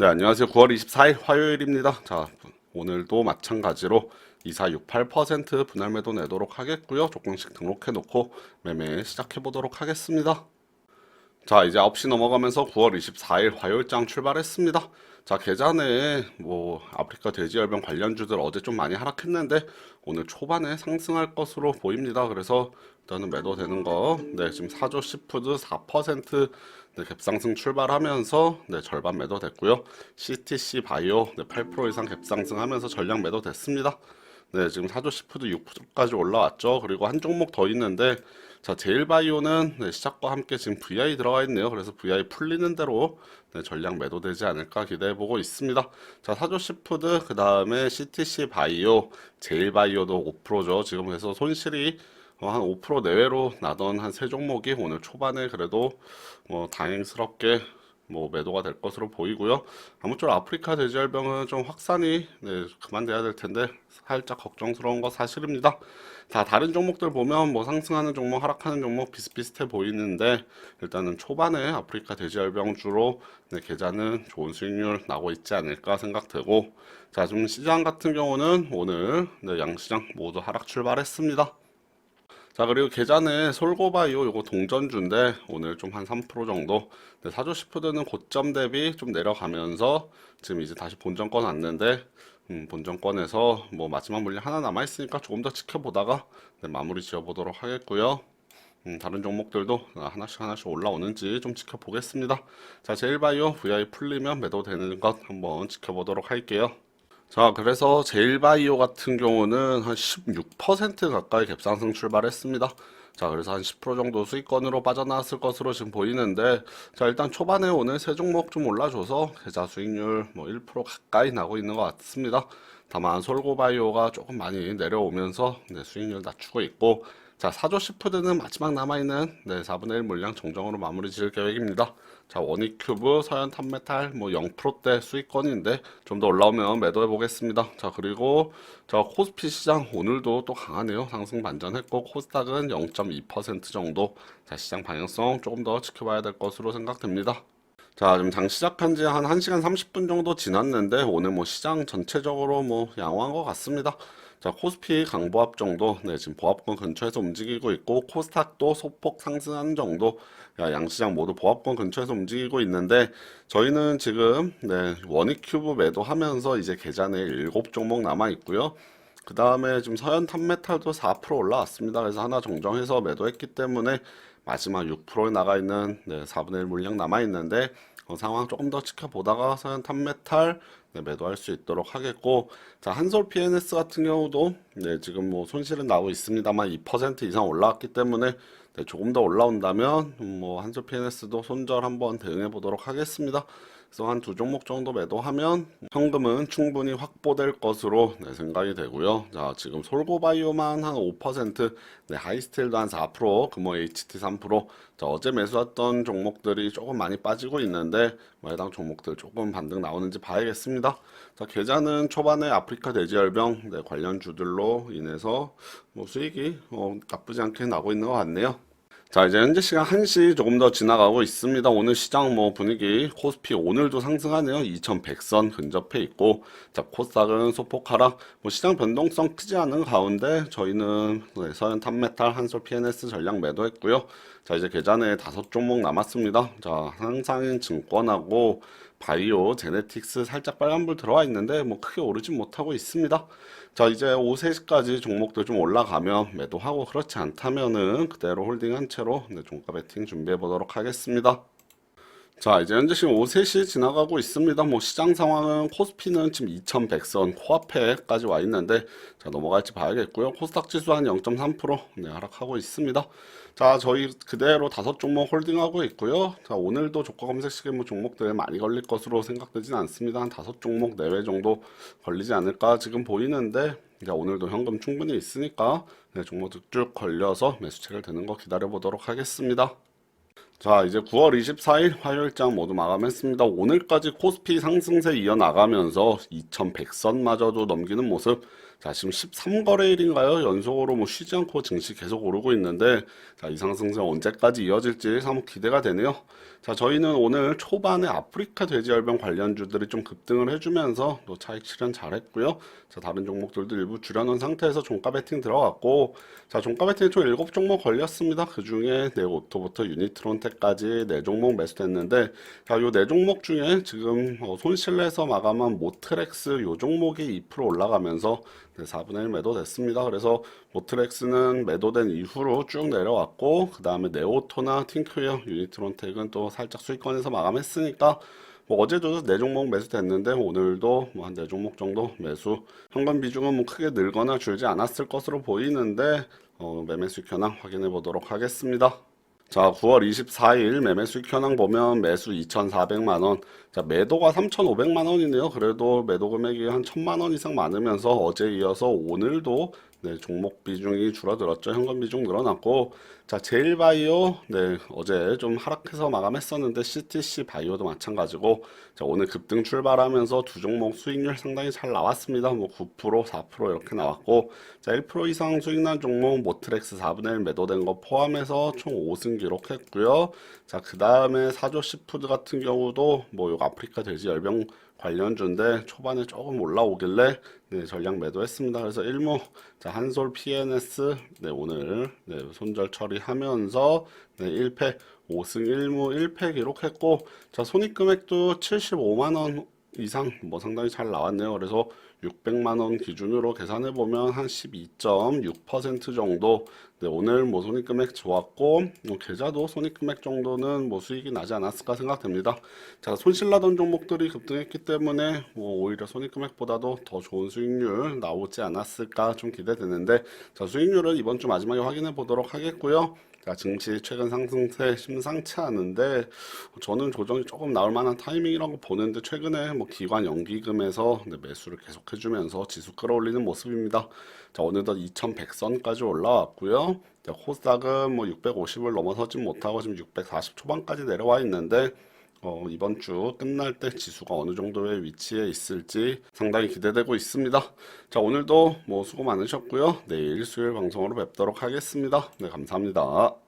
네, 안녕하세요. 9월 24일 화요일입니다. 자, 오늘도 마찬가지로 2468% 분할 매도 내도록 하겠고요. 조금씩 등록해 놓고 매매 시작해 보도록 하겠습니다. 자, 이제 9시 넘어가면서 9월 24일 화요일장 출발했습니다. 자, 계좌내 뭐 아프리카 돼지열병 관련주들 어제 좀 많이 하락했는데 오늘 초반에 상승할 것으로 보입니다. 그래서 일단은 매도되는 거, 네, 지금 사조 시푸드 4% 네, 갭상승 출발하면서 네, 절반 매도됐고요. CTC 바이오 네, 8% 이상 갭상승하면서 전량 매도됐습니다. 네, 지금 사조 시푸드 6%까지 올라왔죠. 그리고 한 종목 더 있는데, 자, 제일바이오는 네, 시작과 함께 지금 VI 들어가 있네요. 그래서 VI 풀리는 대로 네, 전량 매도되지 않을까 기대해 보고 있습니다. 자, 사조 시푸드, 그 다음에 CTC 바이오, 제일바이오도 5%죠. 지금 그래서 손실이 어, 한5% 내외로 나던 한 세 종목이 오늘 초반에 그래도 뭐 다행스럽게 뭐 매도가 될 것으로 보이고요. 아무쪼록 아프리카 돼지열병은 좀 확산이 네, 그만돼야 될 텐데 살짝 걱정스러운 거 사실입니다. 자, 다른 종목들 보면 뭐 상승하는 종목, 하락하는 종목 비슷비슷해 보이는데 일단은 초반에 아프리카 돼지열병 주로 네, 계좌는 좋은 수익률 나고 있지 않을까 생각되고 자, 좀 시장 같은 경우는 오늘 네, 양시장 모두 하락 출발했습니다. 자 그리고 계좌는 솔고바이오 요거 동전주인데 오늘 좀 한 3% 정도 근데 사조 시푸드는 고점 대비 좀 내려가면서 지금 이제 다시 본전권 왔는데 음, 본전권에서 뭐 마지막 물량 하나 남아 있으니까 조금 더 지켜보다가 네, 마무리 지어 보도록 하겠고요. 음, 다른 종목들도 하나씩 하나씩 올라오는지 좀 지켜보겠습니다. 자 제일바이오 VI 풀리면 매도되는 것 한번 지켜보도록 할게요. 자, 그래서 제일바이오 같은 경우는 한 16% 가까이 갭상승 출발했습니다. 자, 그래서 한 10% 정도 수익권으로 빠져나왔을 것으로 지금 보이는데, 자, 일단 초반에 오늘 세 종목 좀 올라줘서 계좌 수익률 뭐 1% 가까이 나고 있는 것 같습니다. 다만 솔고바이오가 조금 많이 내려오면서 네, 수익률 낮추고 있고, 자, 사조 시푸드는 마지막 남아있는 네, 4분의 1 물량 정정으로 마무리 지을 계획입니다. 자, 원익큐브, 서현 탑메탈 뭐 0%대 수익권인데 좀 더 올라오면 매도해 보겠습니다. 자, 그리고 저 코스피 시장 오늘도 또 강하네요. 상승 반전했고 코스닥은 0.2% 정도. 자, 시장 방향성 조금 더 지켜봐야 될 것으로 생각됩니다. 자, 지금 장 시작한 지 한 1시간 30분 정도 지났는데 오늘 뭐 시장 전체적으로 뭐 양호한 것 같습니다. 자, 코스피 강보합 정도, 네, 지금 보합권 근처에서 움직이고 있고, 코스닥도 소폭 상승한 정도, 야, 양시장 모두 보합권 근처에서 움직이고 있는데, 저희는 지금, 네, 원익 큐브 매도하면서 이제 계좌내 7종목 남아 있고요. 그 다음에 지금 서현 탑메탈도 4% 올라왔습니다. 그래서 하나 정정해서 매도했기 때문에 마지막 6%에 나가 있는 네, 4분의 1 물량 남아 있는데 어, 상황 조금 더 지켜보다가 서현 탑메탈 네, 매도할 수 있도록 하겠고 자 한솔 PNS 같은 경우도 네, 지금 뭐 손실은 나고 있습니다만 2% 이상 올라왔기 때문에 네, 조금 더 올라온다면 음, 뭐 한솔 PNS도 손절 한번 대응해 보도록 하겠습니다. 그래서 한 두 종목 정도 매도하면 현금은 충분히 확보될 것으로 네, 생각이 되고요. 자, 지금 솔고바이오만 한 5%, 네, 하이스틸도 한 4%, 금호 HT 3%. 자, 어제 매수했던 종목들이 조금 많이 빠지고 있는데 뭐 해당 종목들 조금 반등 나오는지 봐야겠습니다. 자, 계좌는 초반에 아프리카 돼지열병 네, 관련 주들로 인해서 뭐 수익이 어, 나쁘지 않게 나고 있는 것 같네요. 자, 이제 현재 시간 1시 조금 더 지나가고 있습니다. 오늘 시장 뭐 분위기, 코스피 오늘도 상승하네요. 2100선 근접해 있고, 자, 코스닥은 소폭 하락, 뭐 시장 변동성 크지 않은 가운데 저희는 네, 서현 탑메탈, 한솔 PNS 전량 매도했고요. 자, 이제 계좌내 다섯 종목 남았습니다. 자, 상상인 증권하고 바이오, 제네틱스 살짝 빨간불 들어와 있는데 뭐 크게 오르진 못하고 있습니다. 자, 이제 오후 3시까지 종목들 좀 올라가면 매도하고 그렇지 않다면은 그대로 홀딩한 채로 네, 종가 베팅 준비해 보도록 하겠습니다. 자, 이제 현재 지금 오후 3시 지나가고 있습니다. 뭐 시장 상황은 코스피는 지금 2100선 코앞에까지 와 있는데 자, 넘어갈지 봐야겠고요. 코스닥 지수 한 0.3% 네, 하락하고 있습니다. 자, 저희 그대로 다섯 종목 홀딩하고 있고요. 자, 오늘도 조건 검색 시계 뭐 종목들 많이 걸릴 것으로 생각되진 않습니다. 한 다섯 종목 내외 정도 걸리지 않을까 지금 보이는데 자, 오늘도 현금 충분히 있으니까 네, 종목들 쭉 걸려서 매수책을 드는 거 기다려 보도록 하겠습니다. 자, 이제 9월 24일 화요일장 모두 마감했습니다. 오늘까지 코스피 상승세 이어나가면서 2100선마저도 넘기는 모습. 자, 지금 13거래일인가요? 연속으로 뭐 쉬지 않고 증시 계속 오르고 있는데, 자, 이 상승세 언제까지 이어질지 사뭇 기대가 되네요. 자, 저희는 오늘 초반에 아프리카 돼지열병 관련주들이 좀 급등을 해주면서 또 차익 실현 잘했고요. 자, 다른 종목들도 일부 줄여놓은 상태에서 종가 베팅 들어갔고, 자, 종가 베팅 총 7종목 걸렸습니다. 그 중에 네 오토부터 유니트론 텍까지 네 종목 매수됐는데, 자, 요 네 종목 중에 지금 어, 손실내서 마감한 모트렉스 요 종목이 2% 올라가면서 네, 4분의 1 매도됐습니다. 그래서 모트렉스는 매도된 이후로 쭉 내려왔고, 그 다음에 네오토나 팅크웨어, 유니트론텍은 또 살짝 수익권에서 마감했으니까, 뭐 어제도 네 종목 매수됐는데 오늘도 뭐 한네 종목 정도 매수. 현금 비중은 뭐 크게 늘거나 줄지 않았을 것으로 보이는데 어, 매매 수익 현황 확인해 보도록 하겠습니다. 자, 9월 24일 매매 수익 현황 보면 매수 2,400만 원. 자, 매도가 3,500만 원이네요. 그래도 매도 금액이 한 1,000만 원 이상 많으면서 어제 이어서 오늘도 네, 종목 비중이 줄어들었죠. 현금 비중 늘어났고, 자, 제일바이오, 네, 어제 좀 하락해서 마감했었는데, CTC 바이오도 마찬가지고, 자, 오늘 급등 출발하면서 두 종목 수익률 상당히 잘 나왔습니다. 뭐 9%, 4% 이렇게 나왔고, 자, 1% 이상 수익 난 종목, 모트렉스 4분의 1 매도된 거 포함해서 총 5승 기록했고요. 자, 그 다음에 사조 시푸드 같은 경우도 뭐, 요 아프리카 돼지 열병 관련주인데 초반에 조금 올라오길래 네, 전량 매도했습니다. 그래서 일무 자 한솔 PNS 네, 오늘 네, 손절 처리하면서 네, 1패 5승 1무 1패 기록했고 자 손익 금액도 75만 원 이상 뭐 상당히 잘 나왔네요. 그래서 600만 원 기준으로 계산해 보면 한 12.6% 정도. 네, 오늘 뭐 손익 금액 좋았고 뭐 계좌도 손익 금액 정도는 뭐 수익이 나지 않았을까 생각됩니다. 자, 손실 나던 종목들이 급등했기 때문에 뭐 오히려 손익 금액보다도 더 좋은 수익률 나오지 않았을까 좀 기대되는데 자, 수익률은 이번 주 마지막에 확인해 보도록 하겠고요. 자, 증시 최근 상승세 심상치 않은데 저는 조정이 조금 나올 만한 타이밍이라고 보는데 최근에 뭐 기관 연기금에서 네, 매수를 계속 해주면서 지수 끌어올리는 모습입니다. 자, 어느덧 2100선까지 올라왔고요. 자, 코스닥은 뭐 650을 넘어서진 못하고 지금 640 초반까지 내려와 있는데 어, 이번 주 끝날 때 지수가 어느 정도의 위치에 있을지 상당히 기대되고 있습니다. 자, 오늘도 뭐 수고 많으셨고요. 내일 수요일 방송으로 뵙도록 하겠습니다. 네, 감사합니다.